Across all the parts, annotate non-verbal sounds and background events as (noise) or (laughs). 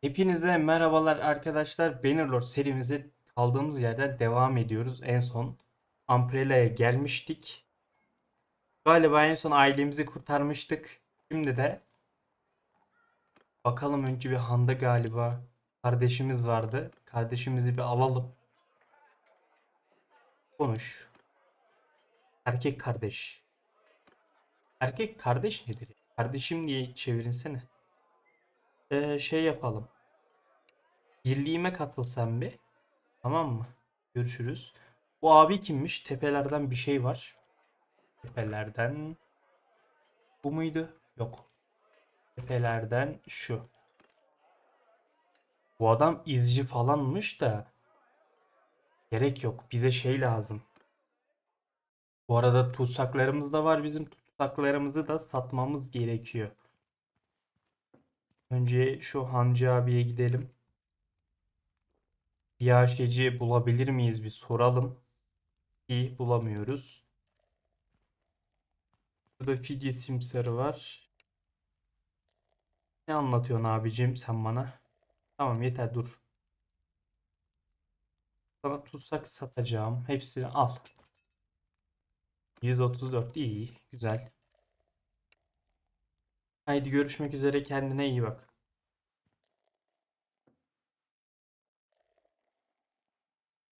Hepinize merhabalar arkadaşlar. Bannerlord serimize kaldığımız yerden devam ediyoruz. En son Umbrella'ya gelmiştik. Galiba en son ailemizi kurtarmıştık. Şimdi de bakalım önce bir Handa galiba kardeşimiz vardı. Kardeşimizi bir alalım. Konuş. Erkek kardeş. Erkek kardeş nedir? Kardeşim diye çevirinsene. Ee, şey yapalım. Birliğime katılsam bir. Tamam mı? Görüşürüz. Bu abi kimmiş? Tepelerden bir şey var. Tepelerden. Bu muydu? Yok. Tepelerden şu. Bu adam izci falanmış da. Gerek yok. Bize şey lazım. Bu arada tutsaklarımız da var. Bizim tutsaklarımızı da satmamız gerekiyor. Önce şu Hancı abiye gidelim. Diyaşeci bulabilir miyiz bir soralım. İyi bulamıyoruz. Burada fidye simsarı var. Ne anlatıyorsun abicim sen bana? Tamam yeter dur. Sana tutsak satacağım. Hepsini al. 134 iyi güzel. Haydi görüşmek üzere kendine iyi bak.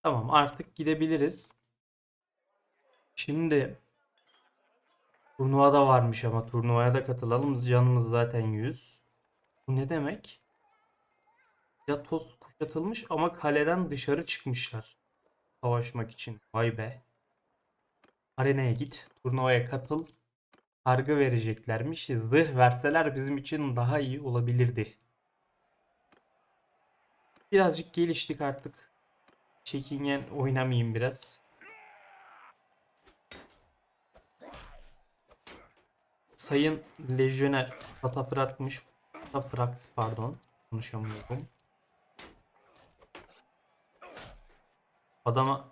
Tamam artık gidebiliriz. Şimdi turnuva da varmış ama turnuvaya da katılalım. Canımız zaten 100. Bu ne demek? Ya toz kuşatılmış ama kaleden dışarı çıkmışlar. Savaşmak için. Vay be. Arenaya git. Turnuvaya katıl. Kargı vereceklermiş. Zırh verseler bizim için daha iyi olabilirdi. Birazcık geliştik artık. Çekingen oynamayayım biraz. Sayın Lejyoner Katapratmış. Kataprat pardon. Konuşamıyorum. Adama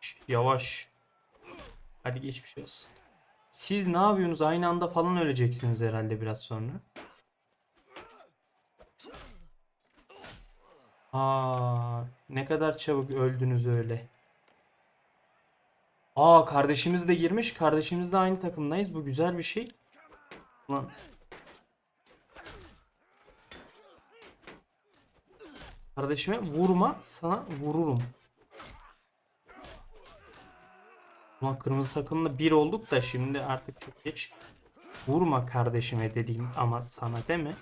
Şş, yavaş. Hadi geçmiş olsun. Siz ne yapıyorsunuz? Aynı anda falan öleceksiniz herhalde biraz sonra. Aa, ne kadar çabuk öldünüz öyle. Aa, kardeşimiz de girmiş. Kardeşimiz de aynı takımdayız. Bu güzel bir şey. Ulan. Kardeşime vurma, sana vururum. Ulan kırmızı takımla bir olduk da şimdi artık çok geç. Vurma kardeşime dediğim ama sana deme.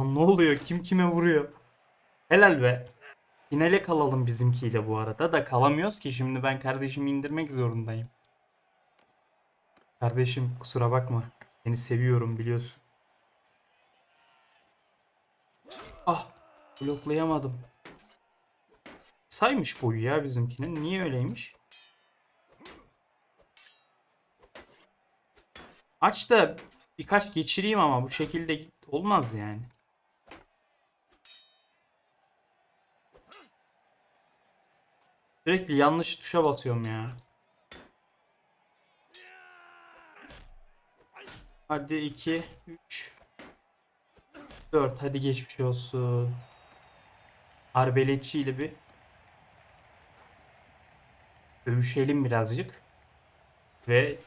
Lan ne oluyor? Kim kime vuruyor? Helal be. Finale kalalım bizimkiyle bu arada da kalamıyoruz ki şimdi ben kardeşimi indirmek zorundayım. Kardeşim kusura bakma. Seni seviyorum biliyorsun. Ah bloklayamadım. Saymış boyu ya bizimkinin. Niye öyleymiş? Aç da birkaç geçireyim ama bu şekilde olmaz yani. Sürekli yanlış tuşa basıyorum ya. Hadi 2, 3, 4. Hadi geçmiş olsun. Arbeletçi ile bir dövüşelim birazcık. Ve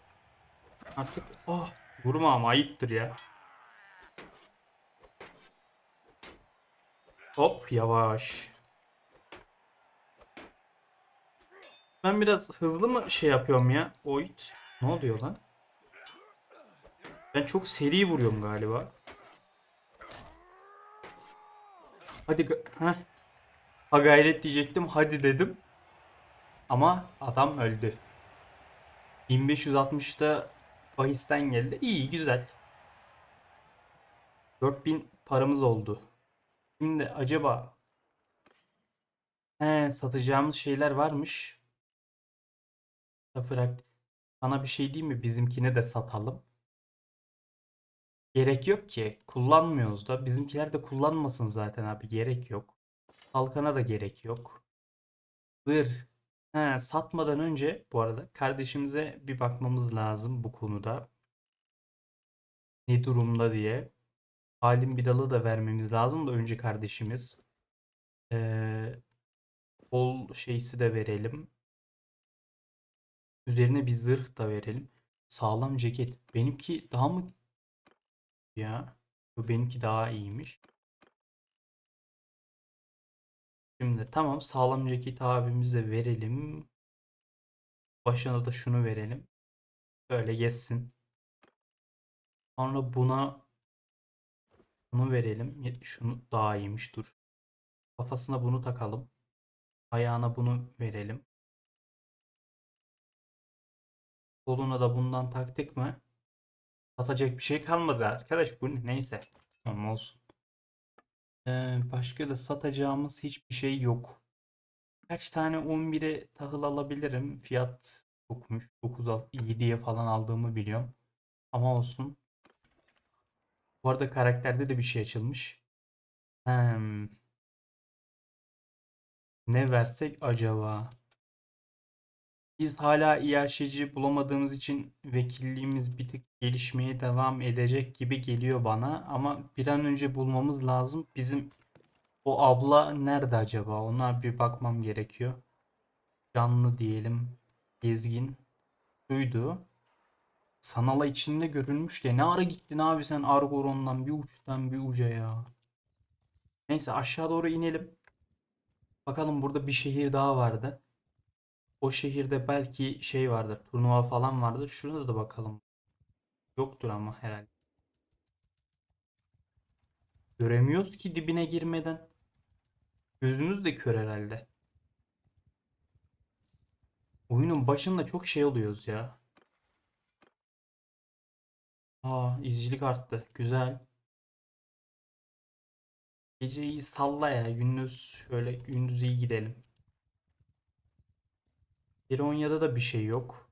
artık oh vurma ama ayıptır ya. Hop yavaş. Ben biraz hızlı mı şey yapıyorum ya? Oyt. Ne oluyor lan? Ben çok seri vuruyorum galiba. Hadi heh. Ha gayret diyecektim. Hadi dedim. Ama adam öldü. 1560'da bahisten geldi. İyi güzel. 4000 paramız oldu. Şimdi acaba He, satacağımız şeyler varmış. Bırak. Sana bir şey diyeyim mi? Bizimkine de satalım. Gerek yok ki. Kullanmıyoruz da. Bizimkiler de kullanmasın zaten abi. Gerek yok. Kalkana da gerek yok. Zırh. He, satmadan önce bu arada kardeşimize bir bakmamız lazım bu konuda. Ne durumda diye. Halim Bidal'ı da vermemiz lazım da önce kardeşimiz. Ee, bol şeysi de verelim. Üzerine bir zırh da verelim. Sağlam ceket. Benimki daha mı ya? Benimki daha iyiymiş. Şimdi tamam sağlam ceket abimize verelim. Başına da şunu verelim. Böyle geçsin. Sonra buna bunu verelim. Şunu daha iyiymiş dur. Kafasına bunu takalım. Ayağına bunu verelim. Koluna da bundan taktık mı? Satacak bir şey kalmadı arkadaş. Bu ne? Neyse. Tamam olsun. Ee, başka da satacağımız hiçbir şey yok. Kaç tane 11'e tahıl alabilirim. Fiyat çokmuş. 9 7'ye falan aldığımı biliyorum. Ama olsun. Bu arada karakterde de bir şey açılmış. Hmm. Ne versek acaba? Biz hala iaşeci bulamadığımız için vekilliğimiz bir tık gelişmeye devam edecek gibi geliyor bana. Ama bir an önce bulmamız lazım. Bizim o abla nerede acaba? Ona bir bakmam gerekiyor. Canlı diyelim. Gezgin. Şuydu. Sanala içinde görünmüş de ne ara gittin abi sen Argoron'dan bir uçtan bir uca ya. Neyse aşağı doğru inelim. Bakalım burada bir şehir daha vardı. O şehirde belki şey vardır. Turnuva falan vardır. Şurada da bakalım. Yoktur ama herhalde. Göremiyoruz ki dibine girmeden. Gözümüz de kör herhalde. Oyunun başında çok şey oluyoruz ya. Aa izcilik arttı. Güzel. Geceyi salla ya. Gündüz şöyle gündüz iyi gidelim. Ironya'da da bir şey yok.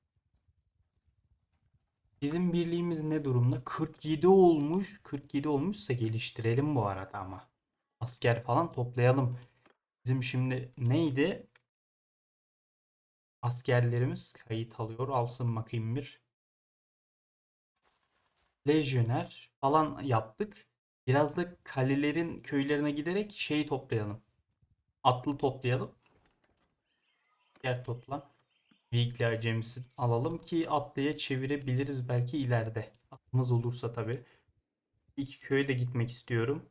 Bizim birliğimiz ne durumda? 47 olmuş. 47 olmuşsa geliştirelim bu arada ama. Asker falan toplayalım. Bizim şimdi neydi? Askerlerimiz kayıt alıyor. Alsın bakayım bir. Lejyoner falan yaptık. Biraz da kalelerin köylerine giderek şeyi toplayalım. Atlı toplayalım. Yer topla. Weekly acemisi alalım ki atlıya çevirebiliriz belki ileride. Aklımız olursa tabii. İki köye de gitmek istiyorum.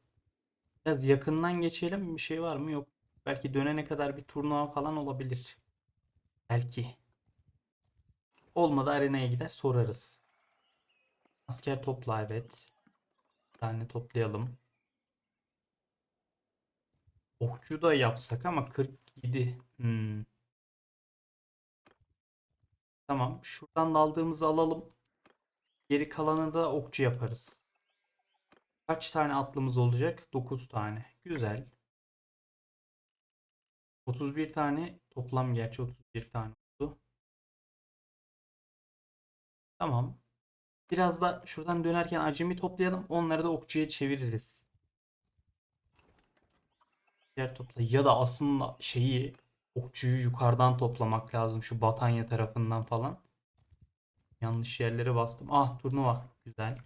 Biraz yakından geçelim. Bir şey var mı? Yok. Belki dönene kadar bir turnuva falan olabilir. Belki. Olmadı arenaya gider sorarız. Asker topla evet. Bir tane toplayalım. Okçu da yapsak ama 47. Hmm. Tamam. Şuradan da aldığımızı alalım. Geri kalanı da okçu yaparız. Kaç tane atlımız olacak? 9 tane. Güzel. 31 tane toplam gerçi 31 tane oldu. Tamam. Biraz da şuradan dönerken acemi toplayalım. Onları da okçuya çeviririz. Diğer topla. Ya da aslında şeyi okçuyu yukarıdan toplamak lazım. Şu Batanya tarafından falan. Yanlış yerlere bastım. Ah turnuva. Güzel.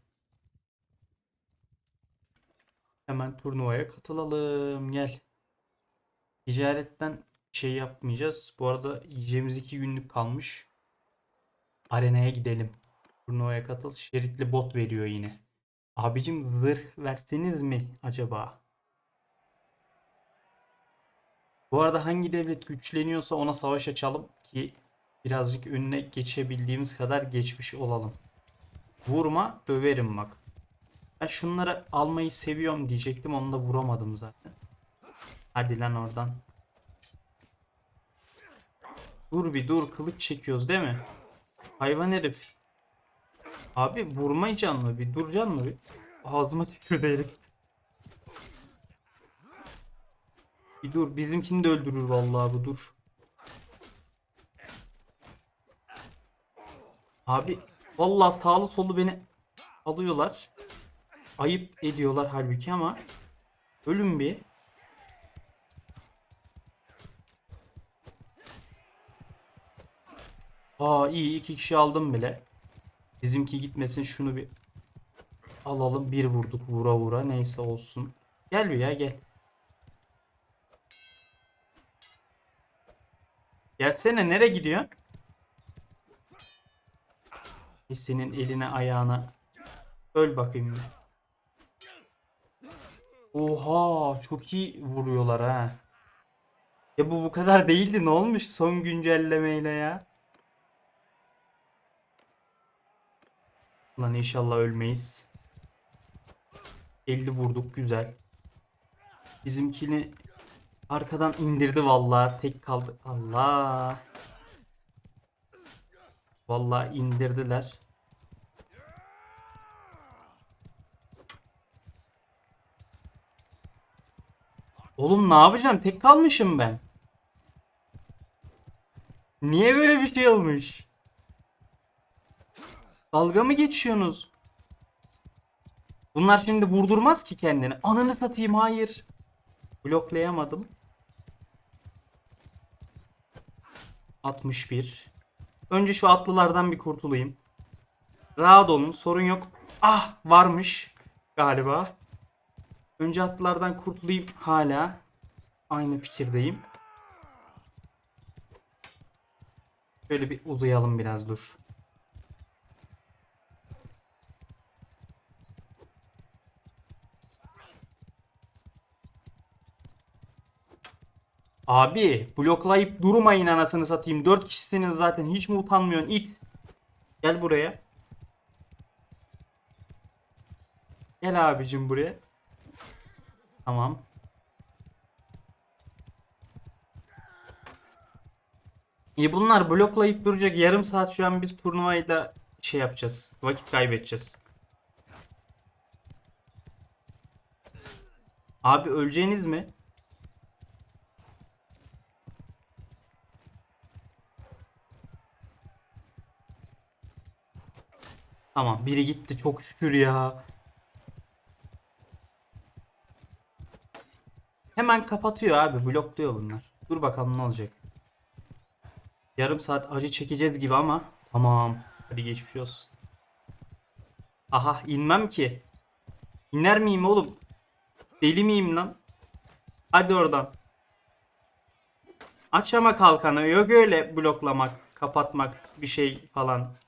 Hemen turnuvaya katılalım. Gel. Ticaretten şey yapmayacağız. Bu arada yiyeceğimiz iki günlük kalmış. Arenaya gidelim. Turnuvaya katıl. Şeritli bot veriyor yine. Abicim zırh verseniz mi acaba? Bu arada hangi devlet güçleniyorsa ona savaş açalım ki birazcık önüne geçebildiğimiz kadar geçmiş olalım. Vurma döverim bak. Ben şunları almayı seviyorum diyecektim onu da vuramadım zaten. Hadi lan oradan. Dur bir dur kılıç çekiyoruz değil mi? Hayvan herif. Abi vurmayacaksın mı? Bir duracaksın mı? Bir? Ağzıma tükürdü herif. Bir dur bizimkini de öldürür vallahi bu dur. Abi vallahi sağlı solu beni alıyorlar. Ayıp ediyorlar halbuki ama ölüm bir. Aa iyi iki kişi aldım bile. Bizimki gitmesin şunu bir alalım. Bir vurduk vura vura. Neyse olsun. Gel ya gel. Gelsene nereye gidiyorsun? Senin eline ayağına. Öl bakayım. Oha çok iyi vuruyorlar ha. Ya bu bu kadar değildi ne olmuş son güncellemeyle ya. Lan inşallah ölmeyiz. 50 vurduk güzel. Bizimkini arkadan indirdi vallahi tek kaldı. Allah. Vallahi indirdiler. Oğlum ne yapacağım? Tek kalmışım ben. Niye böyle bir şey olmuş? Dalga mı geçiyorsunuz? Bunlar şimdi vurdurmaz ki kendini. Ananı satayım hayır. Bloklayamadım. 61. Önce şu atlılardan bir kurtulayım. Rahat olun sorun yok. Ah varmış galiba. Önce atlılardan kurtulayım hala. Aynı fikirdeyim. Şöyle bir uzayalım biraz dur. Abi bloklayıp durmayın anasını satayım. 4 kişisiniz zaten. Hiç mi utanmıyorsun? it? Gel buraya. Gel abicim buraya. Tamam. İyi bunlar bloklayıp duracak. Yarım saat şu an biz turnuvayı da şey yapacağız. Vakit kaybedeceğiz. Abi öleceğiniz mi? Tamam biri gitti çok şükür ya. Hemen kapatıyor abi blokluyor bunlar. Dur bakalım ne olacak. Yarım saat acı çekeceğiz gibi ama tamam. Hadi geçmiş olsun. Aha inmem ki. İner miyim oğlum? Deli miyim lan? Hadi oradan. Açama kalkanı yok öyle bloklamak, kapatmak bir şey falan.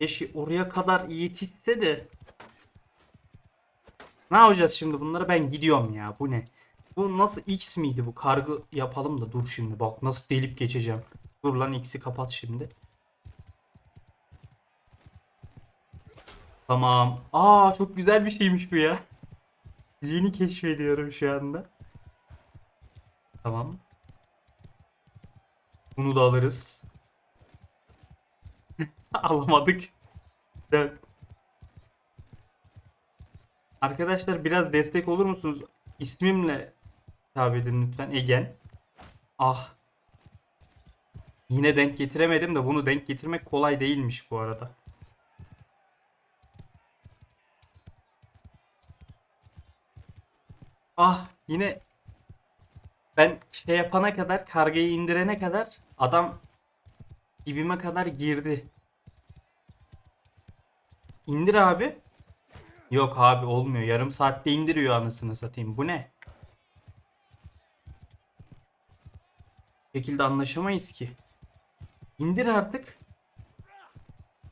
Keşke oraya kadar yetişse de. Ne yapacağız şimdi bunları? Ben gidiyorum ya. Bu ne? Bu nasıl X miydi bu? Kargı yapalım da dur şimdi. Bak nasıl delip geçeceğim. Dur lan X'i kapat şimdi. Tamam. Aa çok güzel bir şeymiş bu ya. (laughs) Yeni keşfediyorum şu anda. Tamam. Bunu da alırız. (laughs) Alamadık. Evet. Arkadaşlar biraz destek olur musunuz? İsmimle hitap edin lütfen. Egen. Ah. Yine denk getiremedim de bunu denk getirmek kolay değilmiş bu arada. Ah yine ben şey yapana kadar kargayı indirene kadar adam dibime kadar girdi. İndir abi. Yok abi olmuyor. Yarım saatte indiriyor anasını satayım. Bu ne? Şekilde anlaşamayız ki. İndir artık.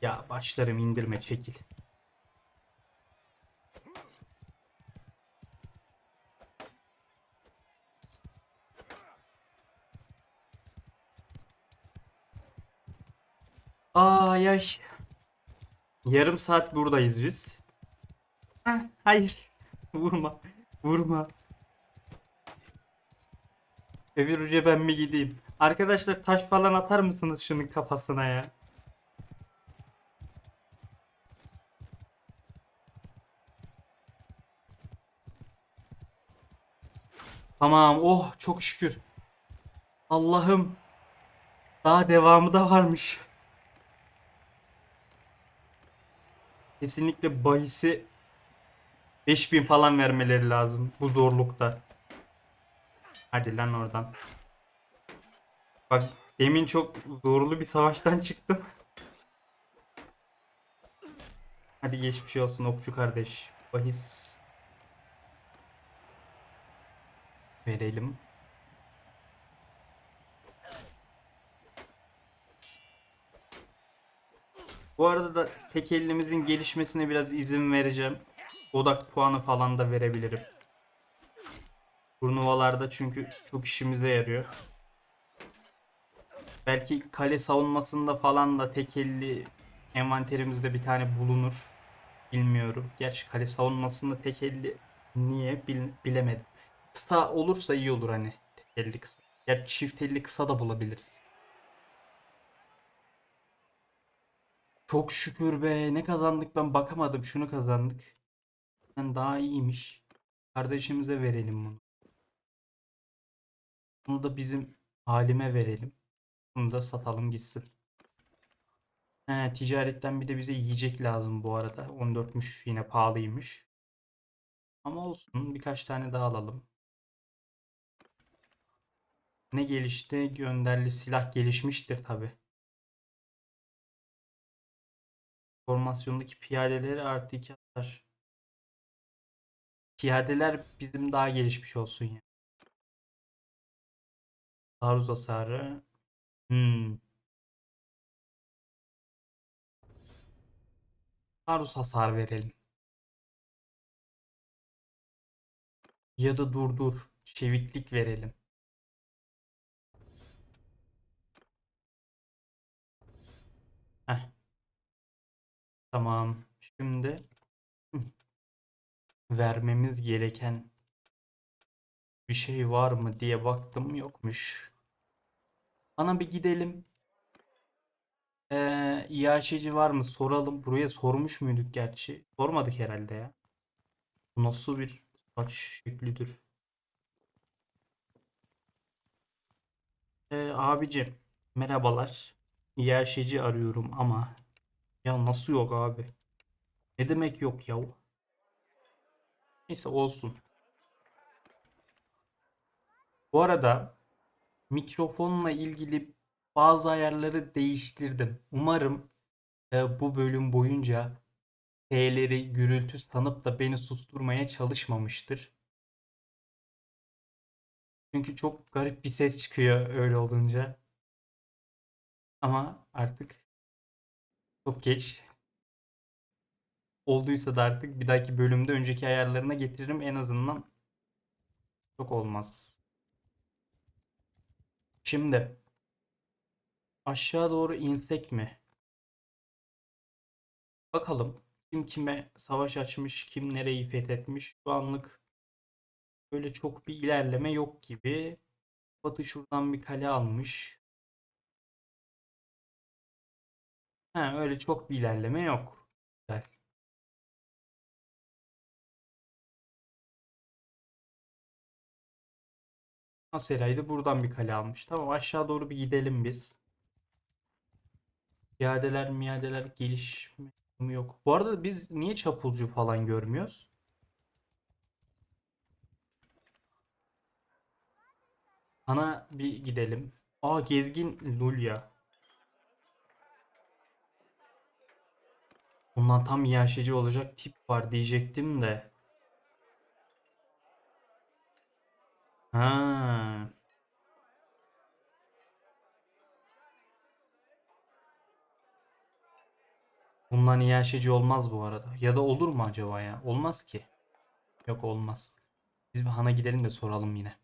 Ya başlarım indirme çekil. Ay. Yarım saat buradayız biz. Heh, hayır. (laughs) Vurma. Vurma. Öbür uca ben mi gideyim? Arkadaşlar taş falan atar mısınız şunun kafasına ya? Tamam. Oh çok şükür. Allah'ım. Daha devamı da varmış. Kesinlikle bahisi 5000 falan vermeleri lazım bu zorlukta. Hadi lan oradan. Bak demin çok zorlu bir savaştan çıktım. Hadi geçmiş olsun okçu kardeş. Bahis verelim. Bu arada da tek elimizin gelişmesine biraz izin vereceğim. Odak puanı falan da verebilirim. Turnuvalarda çünkü çok işimize yarıyor. Belki kale savunmasında falan da tek elli envanterimizde bir tane bulunur. Bilmiyorum. Gerçi kale savunmasında tek elli niye bil- bilemedim. Kısa olursa iyi olur hani. Tek elli kısa. Gerçi çift elli kısa da bulabiliriz. Çok şükür be. Ne kazandık ben bakamadım. Şunu kazandık. Yani daha iyiymiş. Kardeşimize verelim bunu. Bunu da bizim halime verelim. Bunu da satalım gitsin. He, ticaretten bir de bize yiyecek lazım bu arada. 14'müş yine pahalıymış. Ama olsun birkaç tane daha alalım. Ne gelişti? Gönderli silah gelişmiştir tabi. Formasyondaki piyadeleri artı 2 atar. Piyadeler bizim daha gelişmiş olsun ya. Taarruz hasarı. Hmm. Taarruz hasar verelim. Ya da durdur. Çeviklik verelim. Heh. Tamam. Şimdi vermemiz gereken bir şey var mı diye baktım yokmuş. Ana bir gidelim. Ee, İHŞ'ci var mı soralım. Buraya sormuş muyduk gerçi? Sormadık herhalde ya. Bu nasıl bir saç şeklidir? Ee, abicim merhabalar. İHŞ'ci arıyorum ama ya nasıl yok abi? Ne demek yok ya? Neyse olsun. Bu arada mikrofonla ilgili bazı ayarları değiştirdim. Umarım e, bu bölüm boyunca T'leri gürültü sanıp da beni susturmaya çalışmamıştır. Çünkü çok garip bir ses çıkıyor öyle olunca. Ama artık çok geç. Olduysa da artık bir dahaki bölümde önceki ayarlarına getiririm en azından çok olmaz. Şimdi aşağı doğru insek mi? Bakalım kim kime savaş açmış, kim nereyi fethetmiş. Şu anlık böyle çok bir ilerleme yok gibi. Batı şuradan bir kale almış. Ha, öyle çok bir ilerleme yok. Güzel. Aseray'da buradan bir kale almış. Tamam aşağı doğru bir gidelim biz. Piyadeler miyadeler gelişme yok. Bu arada biz niye çapulcu falan görmüyoruz? Ana bir gidelim. Aa gezgin Lulya. Bundan tam yaşayıcı olacak tip var diyecektim de. Ha. Bundan iyi yaşayıcı olmaz bu arada. Ya da olur mu acaba ya? Olmaz ki. Yok olmaz. Biz bir hana gidelim de soralım yine.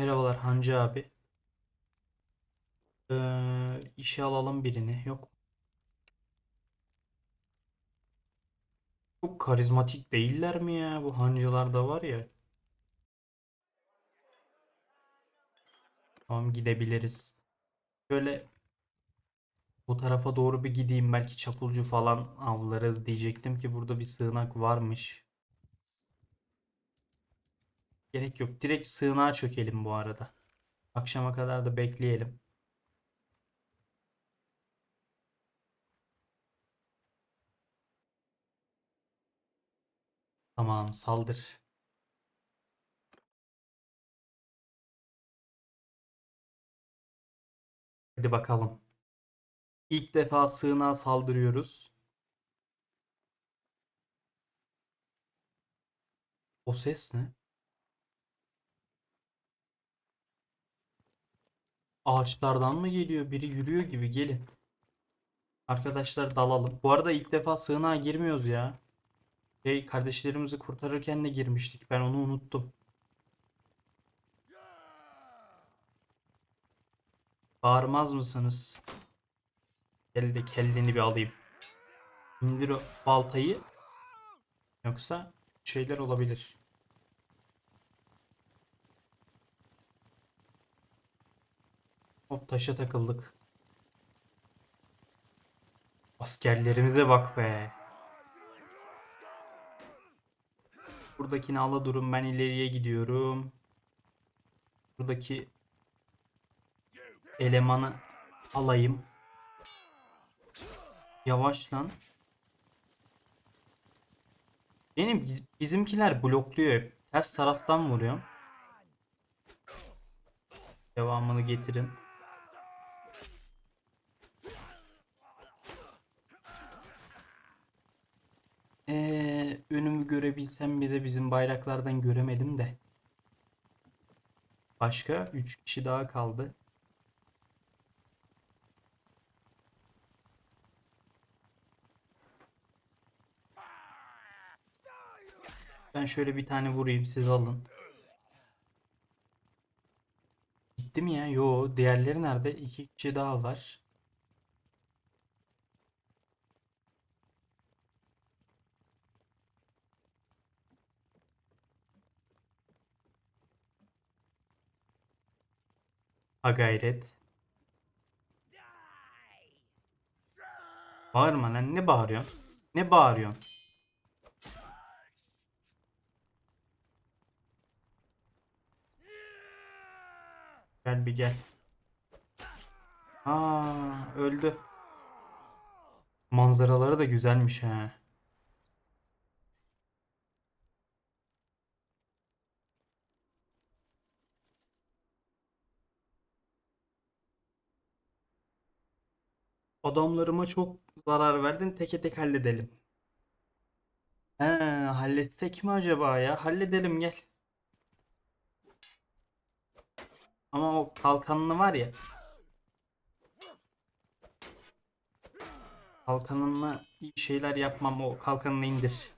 Merhabalar Hancı abi. Ee, işe alalım birini. Yok. Çok karizmatik değiller mi ya? Bu hancılar da var ya. Tamam gidebiliriz. Şöyle bu tarafa doğru bir gideyim. Belki çapulcu falan avlarız diyecektim ki burada bir sığınak varmış. Gerek yok. Direkt sığınağa çökelim bu arada. Akşama kadar da bekleyelim. Tamam saldır. Hadi bakalım. İlk defa sığınağa saldırıyoruz. O ses ne? Ağaçlardan mı geliyor? Biri yürüyor gibi gelin. Arkadaşlar dalalım. Bu arada ilk defa sığınağa girmiyoruz ya. Şey kardeşlerimizi kurtarırken de girmiştik. Ben onu unuttum. Bağırmaz mısınız? Gel de kelleni bir alayım. İndir o baltayı. Yoksa şeyler olabilir. Hop taşa takıldık. Askerlerimize bak be. Buradakini ala durun ben ileriye gidiyorum. Buradaki elemanı alayım. Yavaş lan. Benim biz- bizimkiler blokluyor hep. Ters taraftan vuruyor. Devamını getirin. Ee, önümü görebilsem bir de bizim bayraklardan göremedim de. Başka 3 kişi daha kaldı. Ben şöyle bir tane vurayım siz alın. Gitti mi ya? Yo, diğerleri nerede? İki kişi daha var. Ha. Bağırma lan ne bağırıyorsun? Ne bağırıyorsun? Gel bir gel. Aa öldü. Manzaraları da güzelmiş ha. Adamlarıma çok zarar verdin. Teke tek halledelim. He, halletsek mi acaba ya? Halledelim gel. Ama o kalkanını var ya. Kalkanınla iyi şeyler yapmam. O kalkanını indir.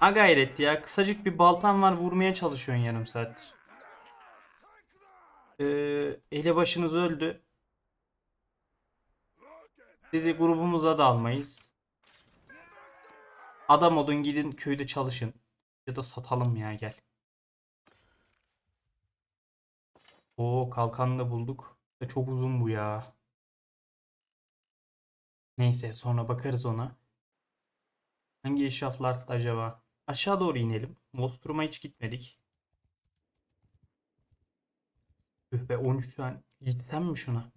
Ha gayret ya. Kısacık bir baltan var. Vurmaya çalışıyorsun yarım saattir. Ee, elebaşınız öldü. Sizi grubumuza da almayız. Adam olun gidin köyde çalışın. Ya da satalım ya gel. Oo kalkanı da bulduk. Çok uzun bu ya. Neyse sonra bakarız ona. Hangi eşraflar acaba? Aşağı doğru inelim. Mostrum'a hiç gitmedik. Üh be 13 tane. Gitsem mi şuna?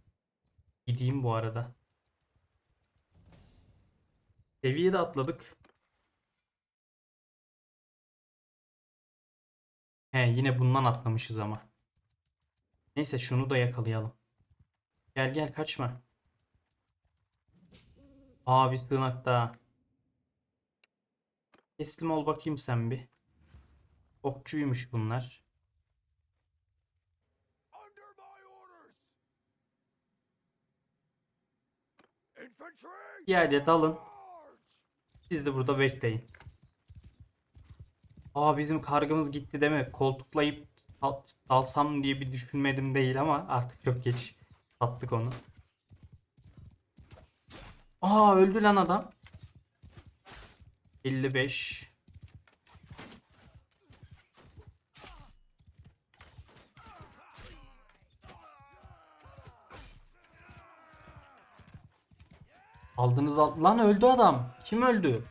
Gideyim bu arada. Seviye de atladık. He yine bundan atlamışız ama. Neyse şunu da yakalayalım. Gel gel kaçma. Aa bir sığınak daha. Teslim ol bakayım sen bir. Okçuymuş bunlar. Diğerle dalın. March! Siz de burada bekleyin. Aa bizim kargımız gitti deme. Koltuklayıp dalsam diye bir düşünmedim değil ama artık çok geç. Sattık onu. Aa öldü lan adam. 55. Aldınız al- lan öldü adam. Kim öldü?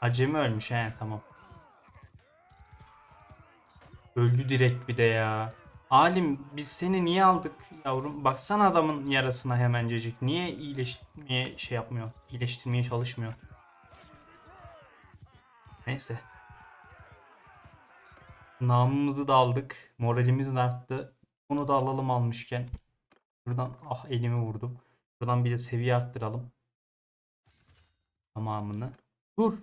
Acemi ölmüş he tamam. Öldü direkt bir de ya. Alim biz seni niye aldık yavrum? Baksana adamın yarasına hemencecik. Niye iyileştirmeye şey yapmıyor? İyileştirmeye çalışmıyor. Neyse. Namımızı da aldık. Moralimiz de arttı. Bunu da alalım almışken. Buradan ah elimi vurdum. Buradan bir de seviye arttıralım. Tamamını. Dur.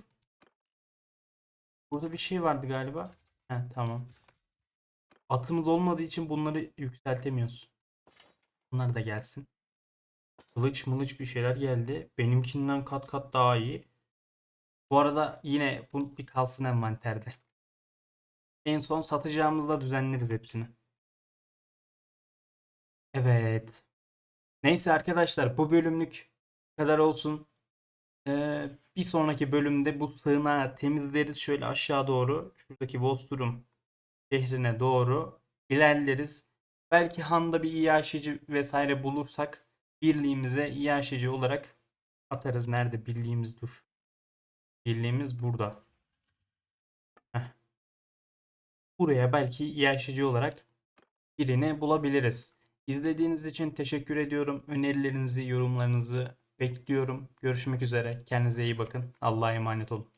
Burada bir şey vardı galiba. Heh, tamam. Atımız olmadığı için bunları yükseltemiyoruz. Bunlar da gelsin. Kılıç mılıç bir şeyler geldi. Benimkinden kat kat daha iyi. Bu arada yine bu bir kalsın envanterde. En son satacağımızda düzenleriz hepsini. Evet. Neyse arkadaşlar bu bölümlük kadar olsun. Ee, bir sonraki bölümde bu sığınağı temizleriz şöyle aşağı doğru. Şuradaki Vosturum şehrine doğru ilerleriz. Belki Han'da bir iaşeci vesaire bulursak birliğimize iaşeci olarak atarız. Nerede birliğimiz dur. Birliğimiz burada. Heh. Buraya belki iaşeci olarak birini bulabiliriz. İzlediğiniz için teşekkür ediyorum. Önerilerinizi, yorumlarınızı bekliyorum. Görüşmek üzere. Kendinize iyi bakın. Allah'a emanet olun.